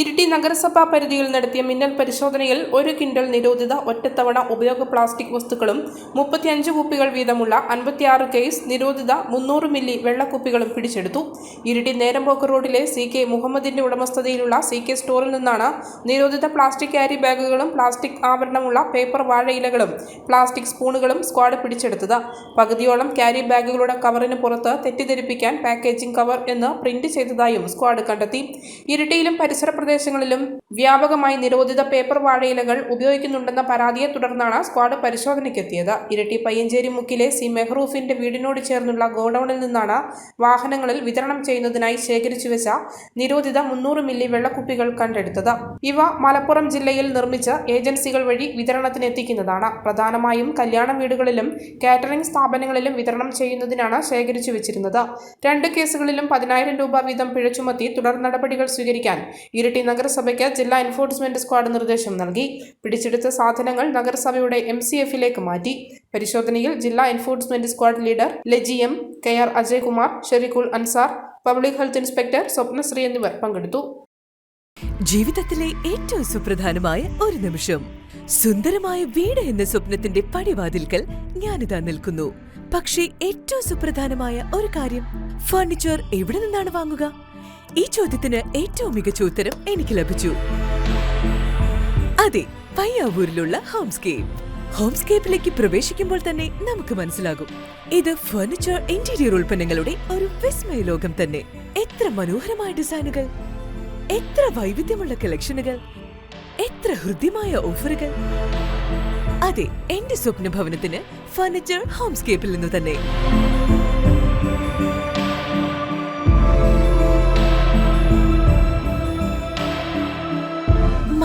ഇരിട്ടി നഗരസഭാ പരിധിയിൽ നടത്തിയ മിന്നൽ പരിശോധനയിൽ ഒരു കിൻഡൽ നിരോധിത ഒറ്റത്തവണ ഉപയോഗ പ്ലാസ്റ്റിക് വസ്തുക്കളും മുപ്പത്തിയഞ്ച് കുപ്പികൾ വീതമുള്ള അൻപത്തിയാറ് കേസ് നിരോധിത മുന്നൂറ് മില്ലി വെള്ളക്കുപ്പികളും പിടിച്ചെടുത്തു. ഇരിട്ടി നേരമ്പോക്ക് റോഡിലെ സി കെ മുഹമ്മദിന്റെ ഉടമസ്ഥതയിലുള്ള സി കെ സ്റ്റോറിൽ നിന്നാണ് നിരോധിത പ്ലാസ്റ്റിക് ക്യാരി ബാഗുകളും പ്ലാസ്റ്റിക് ആവരണമുള്ള പേപ്പർ വാഴയിലകളും പ്ലാസ്റ്റിക് സ്പൂണുകളും സ്ക്വാഡ് പിടിച്ചെടുത്തത്. പകുതിയോളം ക്യാരി ബാഗുകളുടെ കവറിന് പുറത്ത് തെറ്റിദ്ധരിപ്പിക്കാൻ പാക്കേജിംഗ് കവർ എന്ന് പ്രിന്റ് ചെയ്തതായും സ്ക്വാഡ് കണ്ടെത്തി. ഇരിട്ടിയിലും പരിസര പ്രദേശങ്ങളിലും വ്യാപകമായി നിരോധിത പേപ്പർ വാഴയിലകൾ ഉപയോഗിക്കുന്നുണ്ടെന്ന പരാതിയെ തുടർന്നാണ് സ്ക്വാഡ് പരിശോധനയ്ക്കെത്തിയത്. ഇരട്ടി പയ്യഞ്ചേരി മുക്കിലെ സി മെഹ്റൂഫിന്റെ വീടിനോട് ചേർന്നുള്ള ഗോഡൌണിൽ നിന്നാണ് വാഹനങ്ങളിൽ വിതരണം ചെയ്യുന്നതിനായി ശേഖരിച്ചു വെച്ച നിരോധിത മുന്നൂറ് മില്ലി വെള്ളക്കുപ്പികൾ കണ്ടെടുത്തത്. ഇവ മലപ്പുറം ജില്ലയിൽ നിർമ്മിച്ച് ഏജൻസികൾ വഴി വിതരണത്തിന് എത്തിക്കുന്നതാണ്. പ്രധാനമായും കല്യാണ വീടുകളിലും കാറ്ററിംഗ് സ്ഥാപനങ്ങളിലും വിതരണം ചെയ്യുന്നതിനാണ് ശേഖരിച്ചു വെച്ചിരുന്നത്. രണ്ട് കേസുകളിലും പതിനായിരം രൂപ വീതം പിഴ ചുമത്തി തുടർ നടപടികൾ സ്വീകരിക്കാൻ ഇരിട്ടി നഗരസഭയ്ക്ക് ജില്ലാ എൻഫോഴ്സ്മെന്റ് സ്ക്വാഡ് നിർദ്ദേശം നൽകി. പിടിച്ചെടുത്ത സാധനങ്ങൾ നഗരസഭയുടെ എം സി എഫിലേക്ക് മാറ്റി. പരിശോധനയിൽ ജില്ലാ enforcement squad leader Laji M K R Ajaykumar Sherikhul Ansar public health inspector Swapnasree എന്നിവർ പങ്കെടുത്തു. ജീവിതത്തിലെ ഏറ്റവും സുപ്രധാനമായ ഒരു നിമിഷം. സുന്ദരമായ വീട് എന്ന സ്വപ്നത്തിന്റെ പടിവാതിൽക്കൽ ഞാനിതാ നിൽക്കുന്നു. പക്ഷേ ഏറ്റവും സുപ്രധാനമായ ഒരു കാര്യം ഫർണിച്ചർ എവിടെ നിന്നാണ് വാങ്ങുക? ഈ ചോദ്യത്തിന് ഏറ്റവും മികച്ച ഉത്തരം എനിക്ക് ലഭിച്ചു. അതെ പയ്യാവൂരിലുള്ള ഹോംസ്കേപ്പ്. ഹോംസ്കേപ്പിലേക്ക് പ്രവേശിക്കുമ്പോൾ തന്നെ നമുക്ക് മനസ്സിലാകും. ഇത് ഫർണിച്ചർ ഇന്റീരിയർ ഉൽപ്പന്നങ്ങളുടെ ഒരു വിസ്മയ ലോകം തന്നെ. എത്ര മനോഹരമായ ഡിസൈനുകൾ. എത്ര വൈവിധ്യമുള്ള കളക്ഷനുകൾ. എത്ര ഹൃദ്യമായ ഓഫറുകൾ. അതെ എന്റെ സ്വപ്ന ഭവനത്തിന് ഫർണിച്ചർ ഹോംസ്കേപ്പിൽ നിന്ന് തന്നെ.